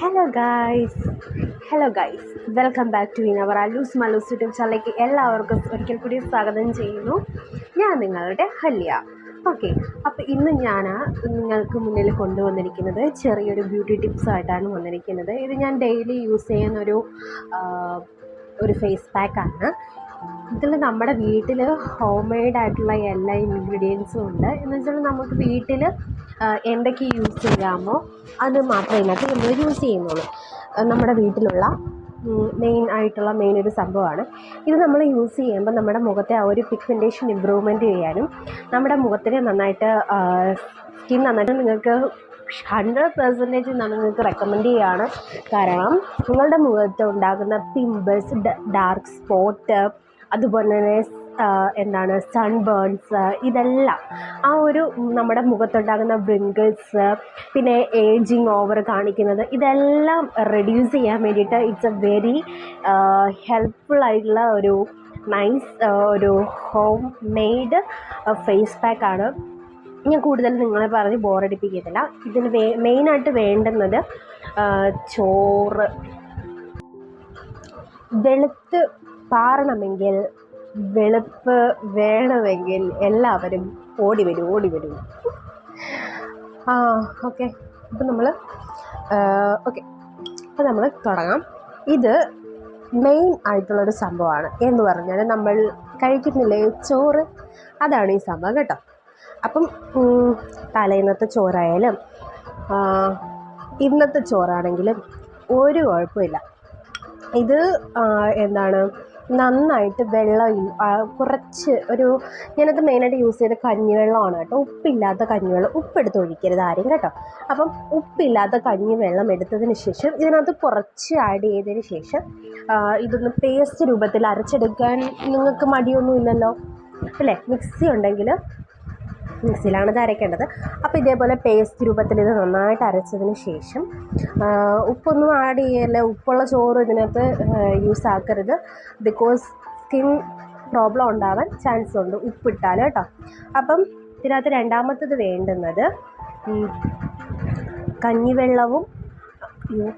Hello guys hello guys welcome back to ഇനവർ അലൂസ് മലൂസ് YouTube ചാനലിലേക്ക് എല്ലാവർക്കും ഒരിക്കൽ കൂടി സ്വാഗതം ചെയ്യുന്നു. ഞാൻ നിങ്ങളുടെ ഹല്യ ഓക്കെ അപ്പോൾ ഇന്ന് ഞാൻ നിങ്ങൾക്ക് മുന്നിൽ കൊണ്ടുവന്നിരിക്കുന്നത് ചെറിയൊരു ബ്യൂട്ടി ടിപ്സ് ആയിട്ടാണ് വന്നിരിക്കുന്നത്. ഇത് ഞാൻ ഡെയിലി യൂസ് ചെയ്യുന്നൊരു ഒരു ഫേസ് പാക്കാണ് ഇതിൽ നമ്മുടെ വീട്ടിൽ ഹോം മെയ്ഡ് ആയിട്ടുള്ള എല്ലാ ഇൻഗ്രീഡിയൻസും ഉണ്ട്. എന്ന് വെച്ചാൽ നമുക്ക് വീട്ടിൽ എന്തൊക്കെ യൂസ് ചെയ്യാമോ അത് മാത്രമേ ഇതിനകത്ത് നമ്മൾ യൂസ് ചെയ്യുന്നുള്ളൂ. നമ്മുടെ വീട്ടിലുള്ള മെയിൻ ആയിട്ടുള്ള മെയിൻ ഒരു സംഭവമാണ്. ഇത് നമ്മൾ യൂസ് ചെയ്യുമ്പോൾ നമ്മുടെ മുഖത്തെ ആ ഒരു പിഗ്മെന്റേഷൻ ഇമ്പ്രൂവ്മെന്റ് ചെയ്യാനും നമ്മുടെ മുഖത്തിന് നന്നായിട്ട് സ്കിൻ നന്നായിട്ട് നിങ്ങൾക്ക് ഹൺഡ്രഡ് പെർസെന്റേജ് നിങ്ങൾക്ക് റെക്കമെൻഡ് ചെയ്യുകയാണ് കാരണം നിങ്ങളുടെ മുഖത്ത് ഉണ്ടാകുന്ന പിമ്പിൾസ് ഡാർക്ക് സ്പോട്ട് അതുപോലെ തന്നെ എന്താണ് സൺബേൺസ് ഇതെല്ലാം. ആ ഒരു നമ്മുടെ മുഖത്തുണ്ടാകുന്ന ബ്രിങ്കിൾസ് പിന്നെ ഏജിങ് ഓവർ കാണിക്കുന്നത് ഇതെല്ലാം റെഡ്യൂസ് ചെയ്യാൻ വേണ്ടിയിട്ട് ഇറ്റ്സ് എ വെരി ഹെൽപ്ഫുൾ ആയിട്ടുള്ള ഒരു നൈസ് ഒരു ഹോം മെയ്ഡ് ഫേസ് പാക്കാണ് ഞാൻ കൂടുതൽ നിങ്ങളെ പറഞ്ഞ് ബോറടിപ്പിക്കത്തില്ല ഇതിന് വേ മെയിനായിട്ട് വേണ്ടുന്നത് ചോറ്. വെളുത്ത് പാറണമെങ്കിൽ വെളുപ്പ് വേണമെങ്കിൽ എല്ലാവരും ഓടി വരും ഓടി വരും. ആ ഓക്കെ അപ്പം നമ്മൾ ഓക്കെ അപ്പം നമ്മൾ തുടങ്ങാം. ഇത് മെയിൻ ആയിട്ടുള്ളൊരു സംഭവമാണ്. എന്ന് പറഞ്ഞാൽ നമ്മൾ കഴിക്കുന്നില്ലേ? ചോറ്. അതാണ് ഈ സംഭവം കേട്ടോ. അപ്പം തലേന്നത്തെ ചോറായാലും ഇന്നത്തെ ചോറാണെങ്കിലും ഒരു കുഴപ്പമില്ല. ഇത് എന്താണ് നന്നായിട്ട് വെള്ളം കുറച്ച് ഒരു ഞാനത് മെയിനായിട്ട് യൂസ് ചെയ്ത കഞ്ഞിവെള്ളമാണ് കേട്ടോ. ഉപ്പില്ലാത്ത കഞ്ഞിവെള്ളം. ഉപ്പെടുത്ത് ഒഴിക്കരുത് ആരും കേട്ടോ. അപ്പം ഉപ്പില്ലാത്ത കഞ്ഞിവെള്ളം എടുത്തതിന് ശേഷം ഇതിനകത്ത് കുറച്ച് ആഡ് ചെയ്തതിന് ശേഷം ഇതൊന്ന് പേസ്റ്റ് രൂപത്തിൽ അരച്ചെടുക്കാൻ നിങ്ങൾക്ക് മടിയൊന്നുമില്ലല്ലോ? അല്ലേ? മിക്സി ഉണ്ടെങ്കിൽ മിക്സിയിലാണ് ഇത് അരയ്ക്കേണ്ടത് അപ്പോൾ ഇതേപോലെ പേസ്റ്റ് രൂപത്തിൽ ഇത് നന്നായിട്ട് അരച്ചതിന് ശേഷം ഉപ്പൊന്നും ആഡ് ചെയ്യല്ല? ഉപ്പുള്ള ചോറ് ഇതിനകത്ത് യൂസ് ആക്കരുത്. ബിക്കോസ് സ്കിൻ പ്രോബ്ലം ഉണ്ടാവാൻ ചാൻസ് ഉണ്ട്. ഉപ്പിട്ടാൽ കേട്ടോ. അപ്പം ഇതിനകത്ത് രണ്ടാമത്തത് വേണ്ടുന്നത് കഞ്ഞിവെള്ളവും അയ്യോ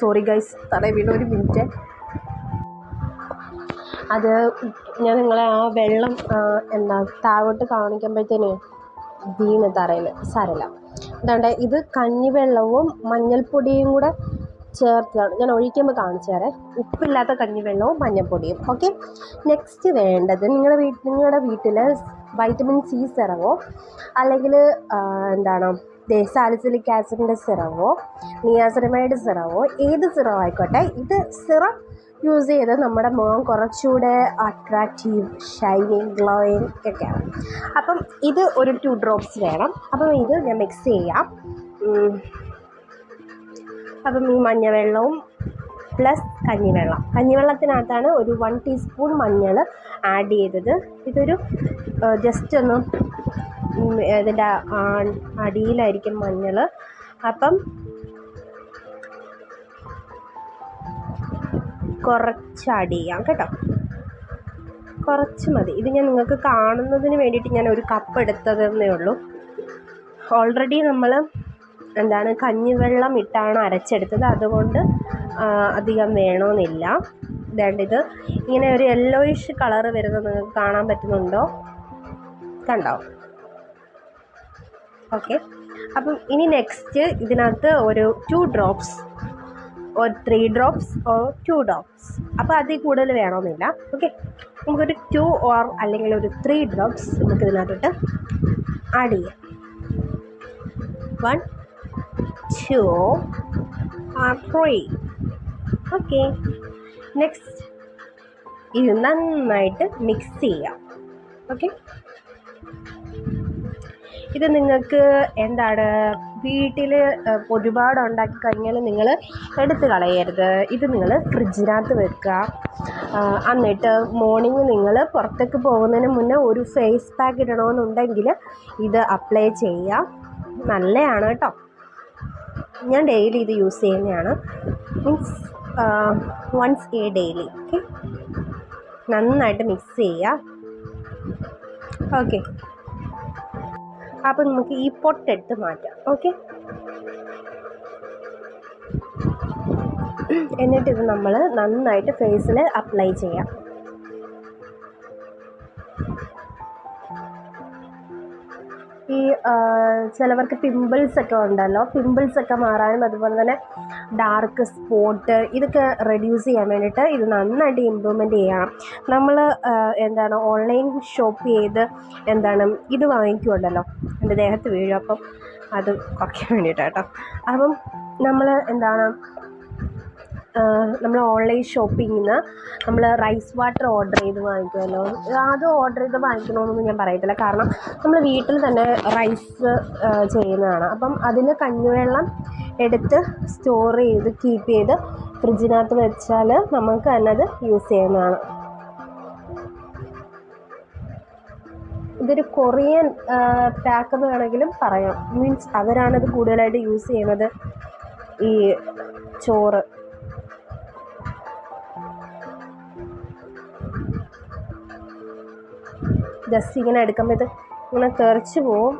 സോറി ഗൈസ് തറ വീണ ഒരു മിനിറ്റ് അത് ഞാൻ നിങ്ങളെ ആ വെള്ളം എന്താ താഴോട്ട് കാണിക്കുമ്പോഴത്തേന് വീണ് തറയിൽ സാരമില്ല അതുകൊണ്ട് ഇത് കഞ്ഞിവെള്ളവും മഞ്ഞൾപ്പൊടിയും കൂടെ ചേർത്താണ് ഞാൻ ഒഴിക്കുമ്പോൾ കാണിച്ചു തരാം. ഉപ്പില്ലാത്ത കഞ്ഞിവെള്ളവും മഞ്ഞൾപ്പൊടിയും. ഓക്കെ? നെക്സ്റ്റ് വേണ്ടത് നിങ്ങളുടെ വീട്ടിൽ നിങ്ങളുടെ വീട്ടിൽ വൈറ്റമിൻ സി സിറവോ? അല്ലെങ്കിൽ എന്താണ് സാലിസിലിക് ആസിഡിന്റെ സിറവോ? നിയാസിറമൈഡ് സിറവോ? ഏത് സിറം ആയിക്കോട്ടെ ഇത് സിറം യൂസ് ചെയ്ത് നമ്മുടെ മുഖം കുറച്ചുകൂടെ അട്രാക്റ്റീവ് ഷൈനിങ് ഗ്ലോയിങ് ഒക്കെയാണ്. അപ്പം ഇത് ഒരു ടു ഡ്രോപ്സ് വേണം. അപ്പം ഇത് ഞാൻ മിക്സ് ചെയ്യാം. അപ്പം ഈ മഞ്ഞവെള്ളവും പ്ലസ് കഞ്ഞിവെള്ളം. കഞ്ഞിവെള്ളത്തിനകത്താണ് ഒരു വൺ ടീസ്പൂൺ മഞ്ഞൾ ആഡ് ചെയ്തത്. ഇതൊരു ജസ്റ്റ് ഒന്ന് ഇതിന്റെ അടിയിലായിരിക്കും മഞ്ഞൾ. അപ്പം കുറച്ച് ആഡ് ചെയ്യാം കേട്ടോ. കുറച്ച് മതി. ഇത് ഞാൻ നിങ്ങൾക്ക് കാണുന്നതിന് വേണ്ടിയിട്ട് ഞാൻ ഒരു കപ്പ് എടുത്തതെന്നേ ഉള്ളൂ. ഓൾറെഡി നമ്മൾ എന്താണ് കഞ്ഞിവെള്ളം ഇട്ടാണ് അരച്ചെടുത്തത്. അതുകൊണ്ട് അധികം വേണമെന്നില്ല ഇതാണ്ട് ഇത് ഇങ്ങനെ ഒരു യെല്ലോയിഷ് കളറ് വരുന്നത് നിങ്ങൾക്ക് കാണാൻ പറ്റുന്നുണ്ടോ? കണ്ടോ? ഓക്കെ അപ്പം ഇനി നെക്സ്റ്റ് ഇതിനകത്ത് ഒരു ടു ഡ്രോപ്സ് ഒരു three drops or two drops അപ്പോൾ അതിൽ കൂടുതൽ വേണമെന്നില്ല. ഓക്കെ നമുക്കൊരു ടു ഓർ അല്ലെങ്കിൽ ഒരു ത്രീ ഡ്രോപ്സ് നമുക്ക് ഇതിനകത്തോട്ട് ആഡ് ചെയ്യാം. One two or three okay next ഇത് നന്നായിട്ട് മിക്സ് ചെയ്യാം. ഓക്കെ ഇത് നിങ്ങൾക്ക് എന്താണ്? വീട്ടിൽ ഒരുപാട് ഉണ്ടാക്കി കഴിഞ്ഞാൽ നിങ്ങൾ എടുത്ത് കളയരുത്. ഇത് നിങ്ങൾ ഫ്രിഡ്ജിനകത്ത് വെക്കുക. എന്നിട്ട് മോർണിംഗ് നിങ്ങൾ പുറത്തേക്ക് പോകുന്നതിന് മുന്നേ ഒരു ഫേസ് പാക്ക് ഇടണമെന്നുണ്ടെങ്കിൽ ഇത് അപ്ലൈ ചെയ്യുക. നല്ലതാണ് കേട്ടോ. ഞാൻ ഡെയിലി ഇത് യൂസ് ചെയ്യുന്നതാണ്. Means once a daily okay നന്നായിട്ട് മിക്സ് ചെയ്യുക. ഓക്കെ. അപ്പൊ നമുക്ക് ഈ പൊട്ടെടുത്ത് മാറ്റാം. ഓക്കെ എന്നിട്ട് ഇത് നമ്മൾ നന്നായിട്ട് ഫേസിൽ അപ്ലൈ ചെയ്യാം. ചിലവർക്ക് പിമ്പിൾസ് ഒക്കെ ഉണ്ടല്ലോ. പിമ്പിൾസ് ഒക്കെ മാറാനും അതുപോലെ തന്നെ ഡാർക്ക് സ്പോട്ട് ഇതൊക്കെ റെഡ്യൂസ് ചെയ്യാൻ വേണ്ടിയിട്ട് ഇത് നന്നായിട്ട് ഇമ്പ്രൂവ്മെന്റ് ചെയ്യണം നമ്മൾ എന്താണ് ഓൺലൈൻ ഷോപ്പ് ചെയ്ത് എന്താണ് ഇത് വാങ്ങിക്കുമല്ലോ എന്റെ ദേഹത്ത് വീഴും. അപ്പം അത് കുറയ്ക്കാൻ വേണ്ടിയിട്ടാണ് കേട്ടോ അപ്പം നമ്മൾ എന്താണ് നമ്മൾ ഓൺലൈൻ ഷോപ്പിങ്ങിൽ നിന്ന് നമ്മൾ റൈസ് വാട്ടർ ഓർഡർ ചെയ്ത് വാങ്ങിക്കുമല്ലോ അത് ഓർഡർ ചെയ്ത് വാങ്ങിക്കണമെന്നൊന്നും ഞാൻ പറയത്തില്ല. കാരണം നമ്മൾ വീട്ടിൽ തന്നെ റൈസ് ചെയ്യുന്നതാണ്. അപ്പം അതിൽ കഞ്ഞിവെള്ളം എടുത്ത് സ്റ്റോർ ചെയ്ത് കീപ്പ് ചെയ്ത് ഫ്രിഡ്ജിനകത്ത് വെച്ചാൽ നമുക്ക് തന്നെ അത് യൂസ് ചെയ്യുന്നതാണ് ഇതൊരു കൊറിയൻ പാക്ക് എന്ന് വേണമെങ്കിലും പറയാം. മീൻസ് അവരാണത് കൂടുതലായിട്ട് യൂസ് ചെയ്യുന്നത് ഈ ചോറ്. ജസ്റ്റ് ഇങ്ങനെ എടുക്കുമ്പോൾ ഇത് ഇങ്ങനെ തെറിച്ച് പോവും.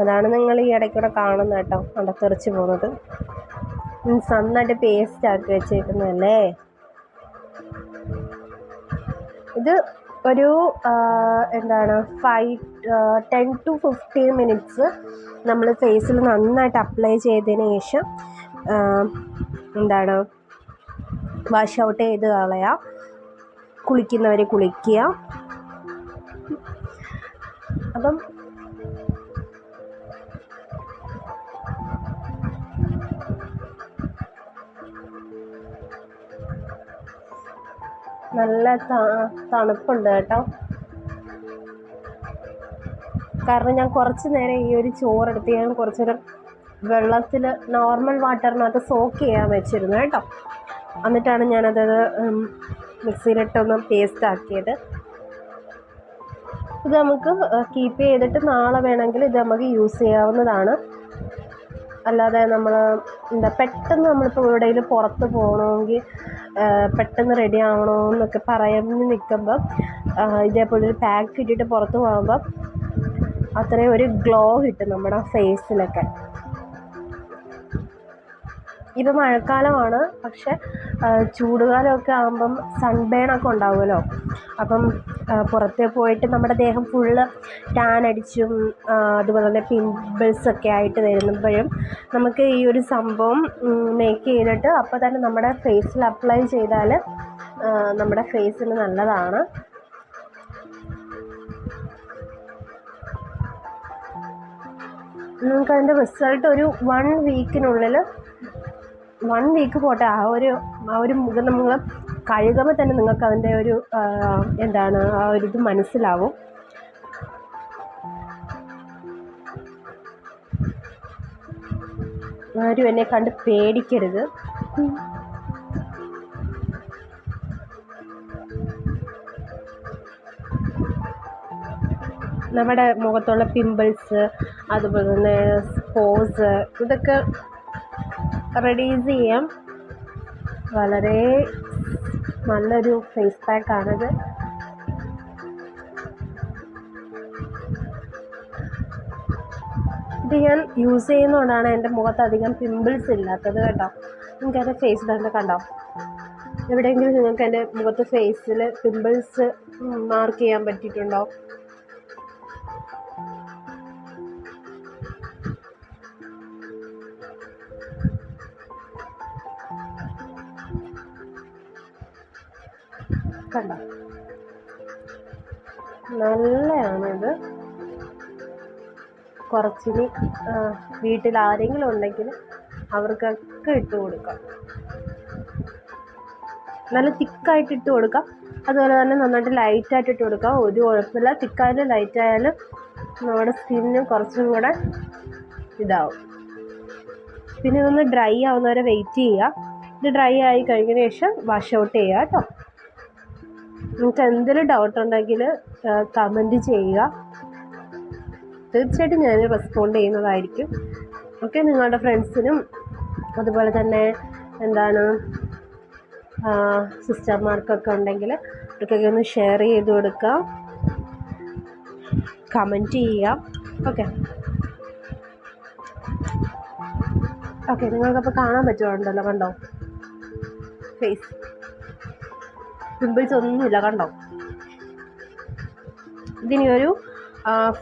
അതാണ് നിങ്ങൾ ഈ ഇടയ്ക്കൂടെ കാണുന്നത് കേട്ടോ. അവിടെ തെറിച്ച് പോകുന്നത്. മീൻസ് നന്നായിട്ട് പേസ്റ്റ് ആക്കി വെച്ചേക്കുന്നതല്ലേ? ഇത് ഒരു എന്താണ് five ten to fifteen minutes നമ്മൾ ഫേസിൽ നന്നായിട്ട് അപ്ലൈ ചെയ്തതിന് ശേഷം എന്താണ് വാഷ് ഔട്ട് ചെയ്ത് കളയാം. കുളിക്കുന്നവർ കുളിക്കുക. അപ്പം നല്ല തണുപ്പുണ്ട് കേട്ടോ. കാരണം ഞാൻ കുറച്ച് നേരം ഈ ഒരു ചോറെടുത്ത് ഞാൻ കുറച്ച് നേരം വെള്ളത്തിൽ നോർമൽ വാട്ടറിനകത്ത് സോക്ക് ചെയ്യാൻ വെച്ചിരുന്നു കേട്ടോ. എന്നിട്ടാണ് ഞാനത് മിക്സിയിലിട്ടൊന്ന് പേസ്റ്റ് ആക്കിയത്. ഇത് നമുക്ക് കീപ്പ് ചെയ്തിട്ട് നാളെ വേണമെങ്കിൽ ഇത് നമുക്ക് യൂസ് ചെയ്യാവുന്നതാണ്. അല്ലാതെ നമ്മൾ എന്താ പെട്ടെന്ന് നമ്മളിപ്പോൾ എവിടെയെങ്കിലും പുറത്ത് പോകണമെങ്കിൽ പെട്ടെന്ന് റെഡി ആവണമെന്നൊക്കെ പറയാൻ നിൽക്കുമ്പം ഇതേപോലെ ഒരു പാക്ക് ഇട്ടിട്ട് പുറത്ത് പോകുമ്പം അത്രയും ഒരു ഗ്ലോ കിട്ടും നമ്മുടെ ഫേസിലൊക്കെ ഇപ്പം മഴക്കാലമാണ്. പക്ഷെ ചൂട് ചൂടുകാലമൊക്കെ ആകുമ്പം സൺബേൺ ഒക്കെ ഉണ്ടാവുമല്ലോ. അപ്പം പുറത്ത് പോയിട്ട് നമ്മുടെ ദേഹം ഫുള്ള് ടാൻ അടിച്ചും അതുപോലെ തന്നെ പിമ്പിൾസ് ഒക്കെ ആയിട്ട് വരുമ്പോഴും നമുക്ക് ഈ ഒരു സംഭവം മേക്ക് ചെയ്തിട്ട് അപ്പോൾ തന്നെ നമ്മുടെ ഫേസിൽ അപ്ലൈ ചെയ്താൽ നമ്മുടെ ഫേസിന് നല്ലതാണ്. നിങ്ങൾക്ക് അതിന്റെ റിസൾട്ട് ഒരു വൺ വീക്കിനുള്ളിൽ വൺ വീക്ക് പോട്ടെ ആ ഒരു ആ ഒരു മുഖം നമ്മൾ കഴുകുമ്പോൾ തന്നെ നിങ്ങൾക്ക് അതിന്റെ ഒരു എന്താണ് ആ ഒരു ഇത് മനസ്സിലാവും. ആരും എന്നെ കണ്ട് പേടിക്കരുത്. നമ്മുടെ മുഖത്തുള്ള പിമ്പിൾസ് അതുപോലെ തന്നെ സ്പോസ് ഇതൊക്കെ റെഡ്യൂസ് ചെയ്യാം. വളരെ നല്ലൊരു ഫേസ് പാക്കാണിത് ഇത് ഞാൻ യൂസ് ചെയ്യുന്നതുകൊണ്ടാണ് എന്റെ മുഖത്ത് അധികം പിമ്പിൾസ് ഇല്ലാത്തത് കേട്ടോ. നിങ്ങൾക്ക് ഫേസ് തന്നെ കണ്ടോ? എവിടെയെങ്കിലും നിങ്ങൾക്ക് എന്റെ മുഖത്ത് ഫേസിൽ പിമ്പിൾസ് മാർക്ക് ചെയ്യാൻ പറ്റിയിട്ടുണ്ടോ? കണ്ടോ? നല്ലതാണിത് കുറച്ചിനി വീട്ടിൽ ആരെങ്കിലും ഉണ്ടെങ്കിൽ അവർക്കൊക്കെ ഇട്ട് കൊടുക്കാം. നല്ല തിക്കായിട്ട് ഇട്ട് കൊടുക്കാം. അതുപോലെ തന്നെ നന്നായിട്ട് ലൈറ്റായിട്ട് ഇട്ട് കൊടുക്കാം. ഒരു കുഴപ്പമില്ല. തിക്കായാലും ലൈറ്റായാലും നമ്മുടെ സ്കിന്നിന് കുറച്ചും കൂടെ ഇതാവും. പിന്നെ ഇതൊന്ന് ഡ്രൈ ആവുന്നവരെ വെയിറ്റ് ചെയ്യുക. ഇത് ഡ്രൈ ആയി കഴിഞ്ഞതിന് ശേഷം വാഷ് ഔട്ട് ചെയ്യുക കേട്ടോ. നിങ്ങൾക്ക് എന്തെങ്കിലും ഡൗട്ട് ഉണ്ടെങ്കിൽ കമന്റ് ചെയ്യുക. തീർച്ചയായിട്ടും ഞാൻ റെസ്പോണ്ട് ചെയ്യുന്നതായിരിക്കും. ഓക്കെ നിങ്ങളുടെ ഫ്രണ്ട്സിനും അതുപോലെ തന്നെ എന്താണ് സിസ്റ്റർമാർക്കൊക്കെ ഉണ്ടെങ്കിൽ അവർക്കൊക്കെ ഒന്ന് ഷെയർ ചെയ്ത് കൊടുക്കുക. കമന്റ് ചെയ്യുക. ഓക്കെ ഓക്കെ നിങ്ങൾക്കപ്പോൾ കാണാൻ പറ്റുന്നുണ്ടല്ലോ കണ്ടോ? ഫേസ് പിമ്പിൾസ് ഒന്നുമില്ല കണ്ടോ? ഇതിനി ഒരു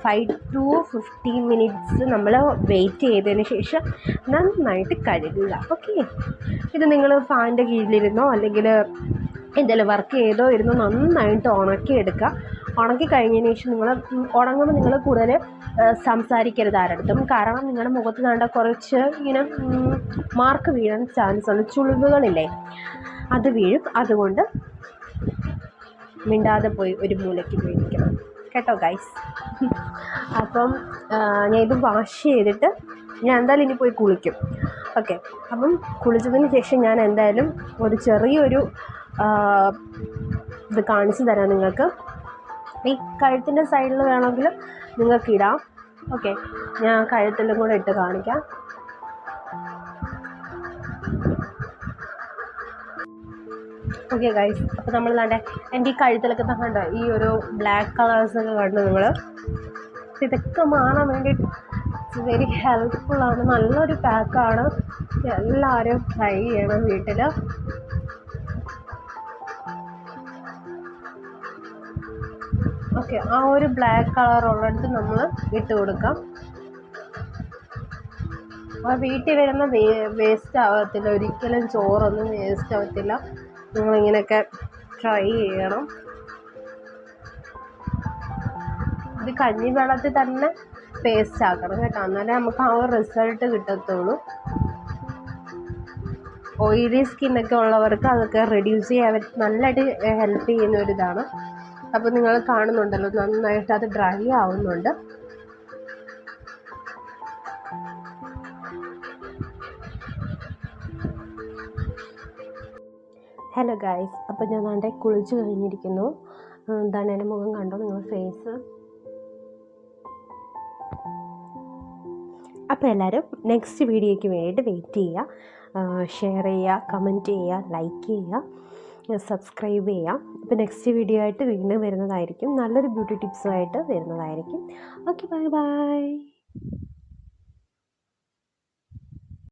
ഫൈവ് ടു ഫിഫ്റ്റീൻ മിനിറ്റ്സ് നമ്മൾ വെയിറ്റ് ചെയ്തതിന് ശേഷം നന്നായിട്ട് കഴുകുക ഓക്കെ ഇത് നിങ്ങൾ ഫാനിന്റെ കീഴിലിരുന്നോ അല്ലെങ്കിൽ എന്തെങ്കിലും വർക്ക് ചെയ്തോ ഇരുന്നോ നന്നായിട്ട് ഉണക്കി എടുക്കുക. ഉണക്കി കഴിഞ്ഞതിന് ശേഷം നിങ്ങൾ ഉണങ്ങുമ്പോൾ നിങ്ങൾ കൂടുതൽ സംസാരിക്കരുത് ആരടുത്തും. കാരണം നിങ്ങളുടെ മുഖത്ത് കണ്ട കുറച്ച് ഇങ്ങനെ മാർക്ക് വീഴാൻ ചാൻസ് ഉണ്ട് ചുളിവുകളില്ലേ? അത് വീഴും. അതുകൊണ്ട് മിണ്ടാതെ പോയി ഒരു മൂലയ്ക്ക് പോയിരിക്കണം. കേട്ടോ ഗൈസ് അപ്പം ഞാൻ ഇത് വാഷ് ചെയ്തിട്ട് ഞാൻ എന്തായാലും ഇനി പോയി കുളിക്കും. ഓക്കെ അപ്പം കുളിച്ചതിന് ശേഷം ഞാൻ എന്തായാലും ഒരു ചെറിയൊരു ഇത് കാണിച്ചു തരാം നിങ്ങൾക്ക്. ഈ കഴുത്തിന്റെ സൈഡിൽ വേണമെങ്കിൽ നിങ്ങൾക്ക് ഇടാം. ഓക്കെ ഞാൻ കഴുത്തിലും കൂടെ ഇട്ട് കാണിക്കാം. ഓക്കെ ഗൈസ് അപ്പോൾ നമ്മൾ കണ്ടേ എന്റെ ഈ കഴുത്തിലൊക്കെ കണ്ടോ? ഈ ഒരു ബ്ലാക്ക് കളേഴ്സൊക്കെ കണ്ടു നിങ്ങൾ ഇതൊക്കെ മാറാൻ വേണ്ടിയിട്ട് വെരി ഹെൽപ്ഫുള്ളാണ് നല്ലൊരു പാക്കാണ് എല്ലാവരും ട്രൈ ചെയ്യണം വീട്ടിൽ ഓക്കെ ആ ഒരു ബ്ലാക്ക് കളർ ഉള്ളിടത്ത് നമ്മൾ ഇട്ട് കൊടുക്കാം. ആ വീട്ടിൽ വരുന്ന വേ വേസ്റ്റ് ആവത്തില്ല. ഒരിക്കലും ചോറൊന്നും വേസ്റ്റ് ആവത്തില്ല. നിങ്ങളിങ്ങനെയൊക്കെ ട്രൈ ചെയ്യണം. ഇത് കഞ്ഞി വെള്ളത്തിൽ തന്നെ പേസ്റ്റ് ആക്കണം കേട്ടോ. എന്നാലേ നമുക്ക് ആ ഒരു റിസൾട്ട് കിട്ടത്തുള്ളൂ. ഓയിലി സ്കിന്നൊക്കെ ഉള്ളവർക്ക് അതൊക്കെ റെഡ്യൂസ് ചെയ്യാൻ നല്ലതായിട്ട് ഹെൽപ്പ് ചെയ്യുന്ന ഒരു ഇതാണ്. അപ്പോൾ നിങ്ങൾ കാണുന്നുണ്ടല്ലോ നന്നായിട്ട് അത് ഡ്രൈ ആവുന്നുണ്ട്. ഹലോ ഗായ്സ് അപ്പോൾ ഞാൻ ദാണ്ടെ കുളിച്ച് കഴിഞ്ഞിരിക്കുന്നു. എന്താണ് എന്റെ മുഖം കണ്ടോ നിങ്ങൾ ഫേസ് അപ്പോൾ എല്ലാവരും നെക്സ്റ്റ് വീഡിയോയ്ക്ക് വേണ്ടിയിട്ട് വെയിറ്റ് ചെയ്യുക ഷെയർ ചെയ്യുക കമന്റ് ചെയ്യുക ലൈക്ക് ചെയ്യുക സബ്സ്ക്രൈബ് ചെയ്യുക അപ്പോൾ നെക്സ്റ്റ് വീഡിയോ ആയിട്ട് വീണ്ടും വരുന്നതായിരിക്കും. നല്ലൊരു ബ്യൂട്ടി ടിപ്സുമായിട്ട് വരുന്നതായിരിക്കും. Okay bye bye